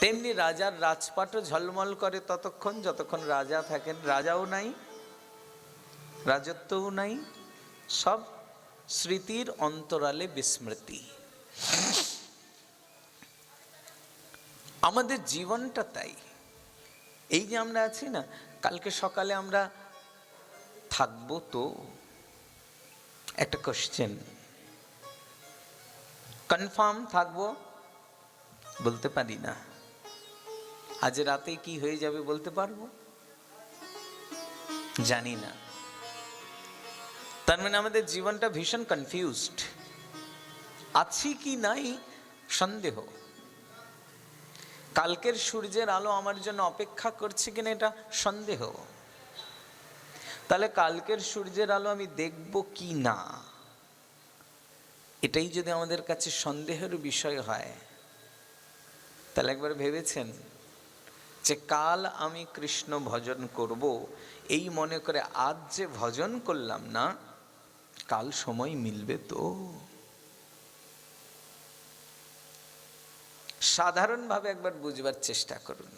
তেমনি রাজার রাজপাটও ঝলমল করে ততক্ষণ যতক্ষণ রাজা থাকেন। রাজাও নাই, রাজত্বও নাই, সব স্মৃতির অন্তরালে বিস্মৃতি। আমাদের জীবনটা তাই। এই যে আমরা আছি না, কালকে সকালে আমরা থাকব তো? একটা কোশ্চেন কনফার্ম থাকব? বলতে পারি না। আজ রাতে কি হয়ে যাবে বলতে পারব? জানি না। তার মানে আমাদের জীবনটা ভীষণ কনফিউজড আছি কি নাই সন্দেহ। কালকের সূর্যের আলো আমার জন্য অপেক্ষা করছে কিনা এটা সন্দেহ। তাহলে কালকের সূর্যের আলো আমি দেখব কি না? এটাই যদি আমাদের কাছে সন্দেহের বিষয় হয়, তাহলে একবার ভেবেছেন? যে কাল আমি কৃষ্ণ ভজন করব, এই মনে করে আজ যে ভজন করলাম না, কাল সময় মিলবে তো। সাধারণভাবে একবার বুঝবার চেষ্টা করুন।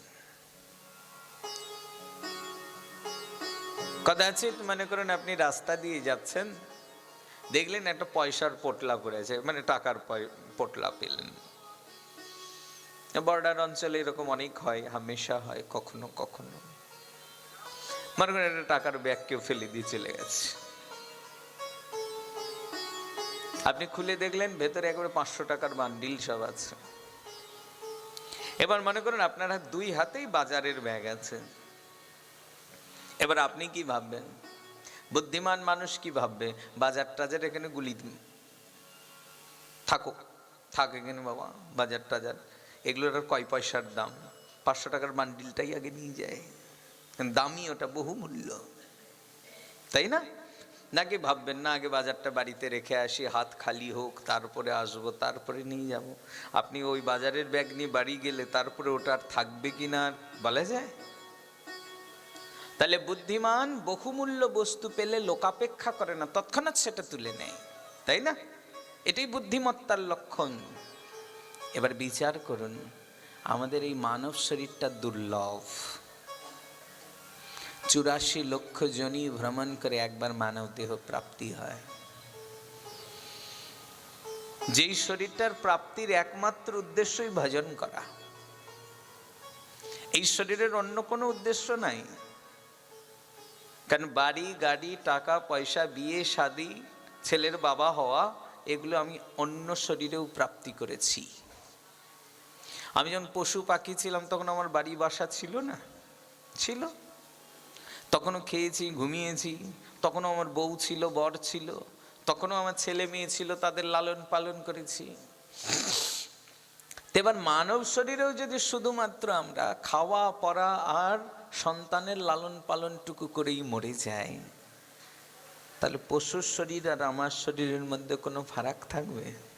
কদাচিৎ মনে করুন আপনি রাস্তা দিয়ে যাচ্ছেন, দেখলেন একটা পয়সার পোটলা পড়েছে মানে টাকার পোটলা পেলেন। বর্ডার অঞ্চলে এরকম অনেক হয়, হামেশা হয়, কখনো কখনো। মনে করেন একটা টাকার ব্যাগ কেউ ফেলে দিয়ে চলে গেছে। আপনি খুলে দেখলেন, ভেতরে একবারে পাঁচশো টাকার বান্ডিল সব আছে। এবার মনে করুন আপনার দুই হাতেই বাজারের ব্যাগ আছে। এবার আপনি কি ভাববেন? বুদ্ধিমান মানুষ কি ভাববে? বাজার টাজার এখানে গুলি থাকুক, থাক এখানে বাবা বাজার টাজার এগুলোর আর কয় পয়সার দাম? পাঁচশো টাকার বান্ডিলটাই আগে নিয়ে যায়। দামি ওটা বহুমূল্য। তাই না? নাকি ভাববেন, না আগে বাজারটা বাড়িতে রেখে আসি, হাত খালি হোক, তারপরে আসব, তারপরে নিয়ে যাব। আপনি ওই বাজারের ব্যাগ নিয়ে বাড়ি গেলে তারপরে ওটা আর থাকবে কি না বলা যায়? তাহলে বুদ্ধিমান, বহুমূল্য বস্তু পেলে লোকাপেক্ষা করে না, তৎক্ষণাৎ সেটা তুলে নেয়। তাই না? এটাই বুদ্ধিমত্তার লক্ষণ। এবার বিচার করুন, আমাদের এই মানব শরীরটা দুর্লভ। চুরাশি লক্ষ জনই ভ্রমণ করে একবার মানব দেহ প্রাপ্তি হয়। যেই শরীরটার প্রাপ্তির একমাত্র উদ্দেশ্যই ভজন করা। এই শরীরের অন্য কোনো উদ্দেশ্য নাই। কারণ বাড়ি, গাড়ি, টাকা, পয়সা, বিয়ে, শাদি, ছেলের বাবা হওয়া, এগুলো আমি অন্য শরীরেও প্রাপ্তি করেছি। আমি যখন পশু পাখি ছিলাম, তখন আমার বাড়ি বাসা ছিল না? ছিল। তখনও খেয়েছি, ঘুমিয়েছি। তখনও আমার বউ ছিল, বর ছিল। তখনও আমার ছেলে মেয়ে ছিল, তাদের লালন পালন করেছি। এবার মানব শরীরেও যদি শুধুমাত্র আমরা খাওয়া, পড়া আর সন্তানের লালন পালনটুকু করেই মরে যাই, তাহলে পশুর শরীর আর আমার শরীরের মধ্যে কোনো ফারাক থাকবে?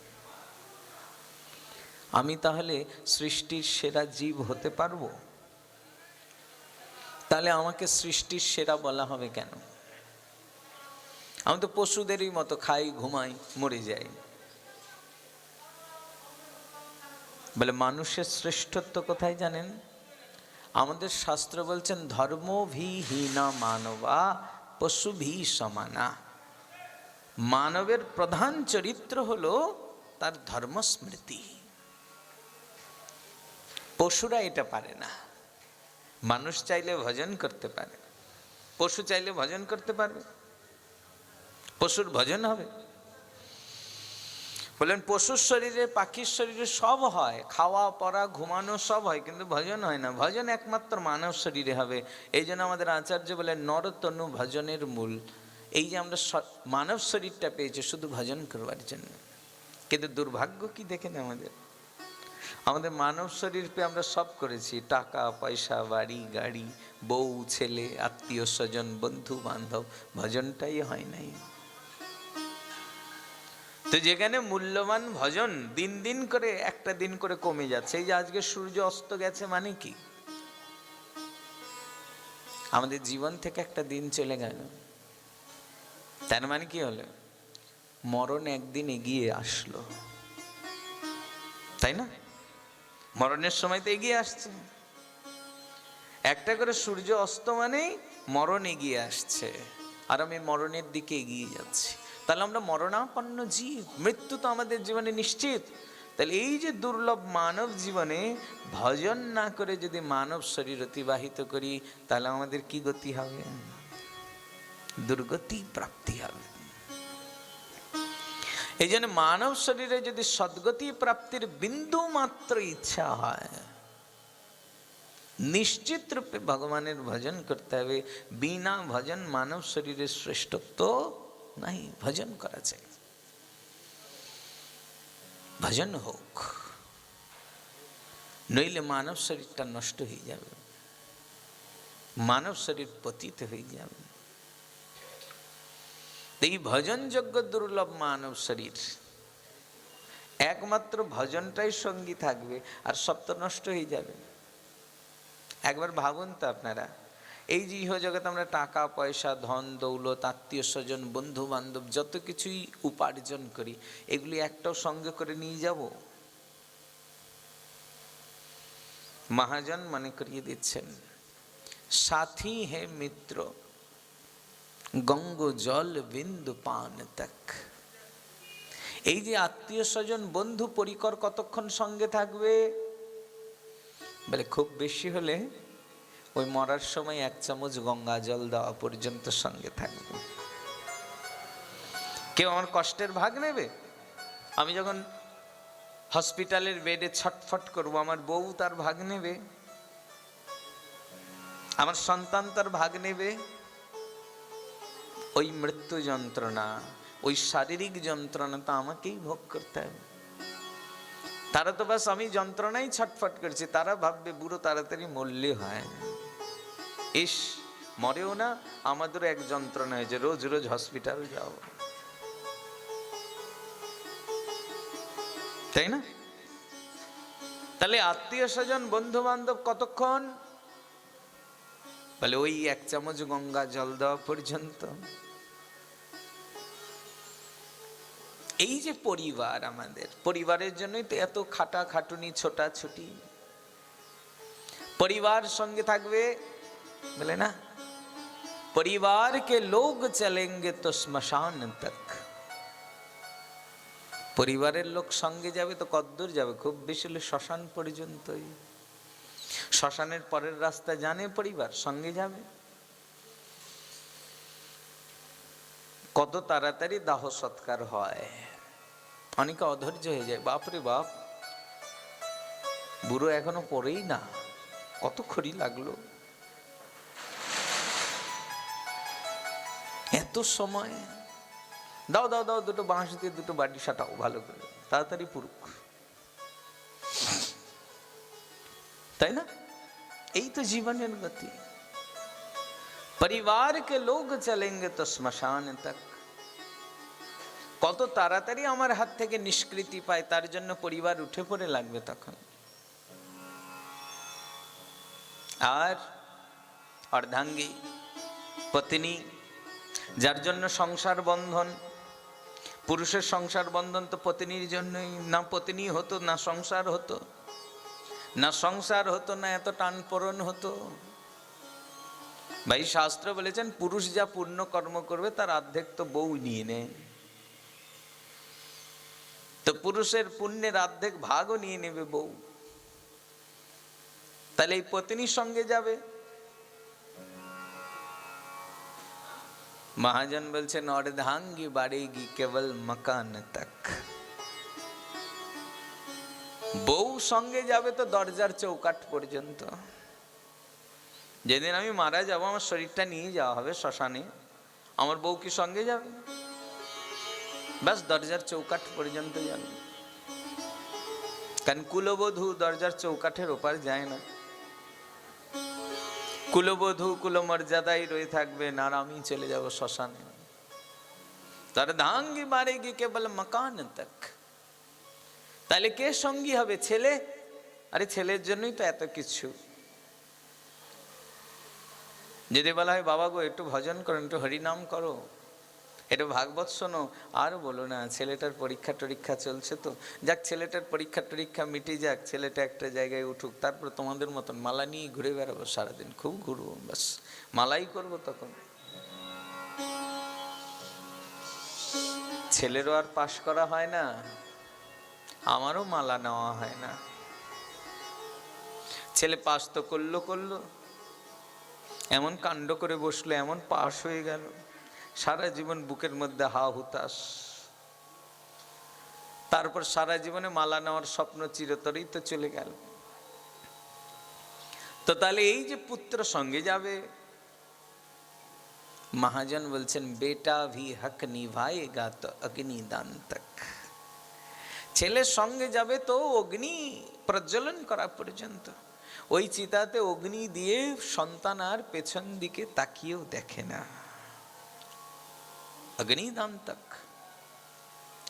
আমি তাহলে সৃষ্টির সেরা জীব হতে পারব? তাহলে আমাকে সৃষ্টির সেরা বলা হবে কেন? আমি তো পশুদেরই মতো খাই, ঘুমাই, মরে যাই। বলে মানুষের শ্রেষ্ঠত্ব কোথায় জানেন? আমাদের শাস্ত্র বলছেন ধর্মভিহীনা মানবা পশুভি সমানা। মানবের প্রধান চরিত্র হলো তার ধর্মস্মৃতি। পশুরা এটা পারে না। মানুষ চাইলে ভজন করতে পারে। পশু চাইলে ভজন করতে পারবে। পশুর ভজন হবে। বললেন পশুর শরীরে, পাখির শরীরে সব হয়। খাওয়া পরা ঘুমানো সব হয়, কিন্তু ভজন হয় না। ভজন একমাত্র মানব শরীরে হবে। এই জন্য আমাদের আচার্য বলেন, নরতনু ভজনের মূল। এই যে আমরা মানব শরীরটা পেয়েছি, শুধু ভজন করবার জন্য। কিন্তু দুর্ভাগ্য কি দেখেন আমাদের? আমাদের মানব শরীর পেয়ে আমরা সব করেছি, টাকা, পয়সা, বাড়ি, গাড়ি, বউ, ছেলে, আত্মীয়, স্বজন, বন্ধু, বান্ধব, ভজনটাই হয় নাই। তো যেখানে মূল্যবান ভজন দিন দিন করে, একটা দিন করে কমে যাচ্ছে, এই যে আজকে সূর্য অস্ত গেছে মানে কি? আমাদের জীবন থেকে একটা দিন চলে গেল। তার মানে কি হলো? মরণ একদিন এগিয়ে আসলো। তাই না? মরণের সময় তো এগিয়ে আসছে। একটা করে সূর্য অস্ত মানেই মরণ এগিয়ে আসছে। আর আমি মরণের দিকে এগিয়ে যাচ্ছি। তাহলে আমরা মরণাপন্ন জীব, মৃত্যু তো আমাদের জীবনে নিশ্চিত। তাহলে এই যে দুর্লভ মানব জীবনে ভজন না করে যদি মানব শরীর অতিবাহিত করি, তাহলে আমাদের কি গতি হবে? দুর্গতি প্রাপ্তি হবে। এই জন্য মানব শরীরে যদি সদ্গতি প্রাপ্তির বিন্দু মাত্র ইচ্ছা হয়, নিশ্চিত রূপে ভগবানের ভজন করতে হবে। বিনা ভজন মানব শরীরের শ্রেষ্ঠত্ব নাই। ভজন করা চাই ভজন হোক, নইলে মানব শরীরটা নষ্ট হয়ে যাবে। মানব শরীর পতিত হয়ে যাবে। এই ভজনযোগ্য দুর্লভ মানব শরীর। একমাত্র ভজনটাই সঙ্গী থাকবে আর সব তো নষ্ট হয়ে যাবে। একবার ভাবুন তো আপনারা, এই যে ইহ জগতে আমরা টাকা, পয়সা, ধন, দৌলত, আত্মীয় স্বজন বন্ধু বান্ধব যত কিছুই উপার্জন করি, এগুলি একটাও সঙ্গে করে নিয়ে যাব? মহাজন মনে করিয়ে দিচ্ছেন, সাথী হে মিত্র গঙ্গ জল বিন্দু পান তক এই যে আত্মীয় স্বজন, বন্ধু পরিকর কতক্ষণ সঙ্গে থাকবে? বলে খুব বেশি হলে ওই মরার সময় এক চামচ গঙ্গা জল দেওয়া পর্যন্ত সঙ্গে থাকবে। কেউ আমার কষ্টের ভাগ নেবে? আমি যখন হসপিটালের বেডে ছটফট করব, আমার বউ তার ভাগ নেবে? আমার সন্তান তার ভাগ নেবে? ওই মৃত্যু যন্ত্রণা, ওই শারীরিক যন্ত্রণা তো আমাকেই ভোগ করতে হবে। তারা তো বাস আমি যন্ত্রণাই ছটফট করছি, তারা ভাববে বুড়ো তাড়াতাড়ি মরলে হয় ইস, মরেও না, আমাদেরও এক যন্ত্রণা হয়েছে, রোজ রোজ হসপিটাল যাও। তাই না? তাহলে আত্মীয় স্বজন বন্ধু বান্ধব কতক্ষণ? বলে ওই এক চামচ গঙ্গা জল দেওয়া পর্যন্ত। এই যে পরিবার আমাদের, পরিবারের জন্যই তো এত খাটা খাটুনি, ছোটাছুটি। পরিবার সঙ্গে থাকবে বলে না? পরিবার কে লোক চলেঙ্গে তো শ্মশান তক। পরিবারের লোক সঙ্গে যাবে তো কদ্দূর যাবে, খুব বেশি হলে শ্মশান পর্যন্তই। শ্মশানের পরের রাস্তা জানে পরিবার, সঙ্গে যাবে। কত তাড়াতাড়ি দাহ সৎকার হয়। অনেকে অধৈর্য হয়ে যায় বাপরে বাপ, বুড়ো এখনও পড়েই না, কত খড়ি লাগল? এত সময়, দাও দাও দাও, দুটো বাঁশ দিয়ে দুটো বাড়ি সাটাও, ভালো করে, তাড়াতাড়ি পুরুক। তাই না? এই তো জীবনের গতি। পরিবার কে লোক চলেঙ্গে তো শ্মশান তক কত তাড়াতাড়ি আমার হাত থেকে নিষ্কৃতি পায় তার জন্য পরিবার উঠে পড়ে লাগবে তখন আর অর্ধাঙ্গী পত্নী যার জন্য সংসার বন্ধন পুরুষের সংসার বন্ধন তো পত্নীর জন্যই না পত্নী হতো না সংসার হতো না সংসার হতো না এত টান পূরণ হতো ভাই, শাস্ত্র বলেছেন, পুরুষ যা পূর্ণ কর্ম করবে, তার অর্ধেক তো বউ নিয়ে নেয়। তো পুরুষের পুণ্যের অর্ধেক ভাগও নিয়ে নেবে বউ। তাহলে এই পত্নীর সঙ্গে যাবে? মহাজন বলছেন অর্ধাঙ্গী বাড়েগি কেবল মকান তক। বউ সঙ্গে যাবে তো দরজার চৌকাট পর্যন্ত। যেদিন আমি মারা যাব, আমার শরীরটা নিয়ে যাওয়া হবে শ্মশানে। আমার বউ কি সঙ্গে যাবে? ব্যাস, দরজার চৌকাঠ পর্যন্ত যাবে। কারণ কুলবধূ দরজার চৌকাঠের ওপার যায় না। কুলবধূ কুলমর্যাদাই রয়ে থাকবে আর আমি চলে যাব শ্মশানে। তার ধাঙ্গি মারেগি কেবল মকান তক। তাহলে কে সঙ্গী হবে ছেলে? আরে ছেলের জন্যই তো এত কিছু। যদি বলা হয়, বাবা গো, একটু ভজন করো, একটু হরিনাম করো। এটা ভাগবত শোনো, আর বলো না, ছেলেটার পরীক্ষা টরীক্ষা চলছে তো। যাক, ছেলেটার পরীক্ষা টরীক্ষা মিটে যাক, ছেলেটা একটা জায়গায় উঠুক, তারপর তোমাদের মতন মালা নিয়ে ঘুরে বেড়াবো সারাদিন, খুব ঘুরবো বাস মালাই করব তখন। ছেলেরও আর পাশ করা হয় না, আমারও মালা নেওয়া হয় না। ছেলে পাশ তো করল করল। এমন কাণ্ড করে বসল এমন পাশ হয়ে গেল। সারা জীবন বুকের মধ্যে হা হুতাশ। তারপর সারা জীবনে মালা নেওয়ার স্বপ্ন চিরতরেই তো চলে গেল। তো তাহলে এই যে পুত্র সঙ্গে যাবে, মহাজন বলছেন, বেটা ভি হক নিভাएगा তো অগ্নি দান তক। ছেলের সঙ্গে যাবে তো অগ্নি প্রজ্বলন করা পর্যন্ত। ওই চিতাতে অগ্নি দিয়ে সন্তান আর পেছন দিকে তাকিয়েও দেখে না। অগ্নিদান্তক।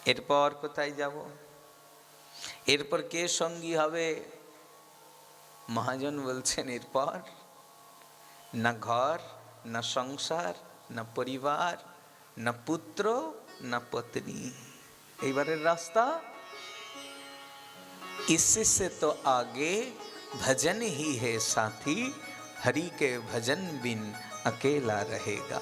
এরপর কোথায় যাব? এরপর কে সঙ্গী হবে? মহাজন বলছেন, এরপর না ঘর, না সংসার, না পরিবার, না পুত্র, না পত্নী। এইবারের রাস্তা? ইসে তো আগে भजन ही है साथी हरि के भजन बिन अकेला रहेगा।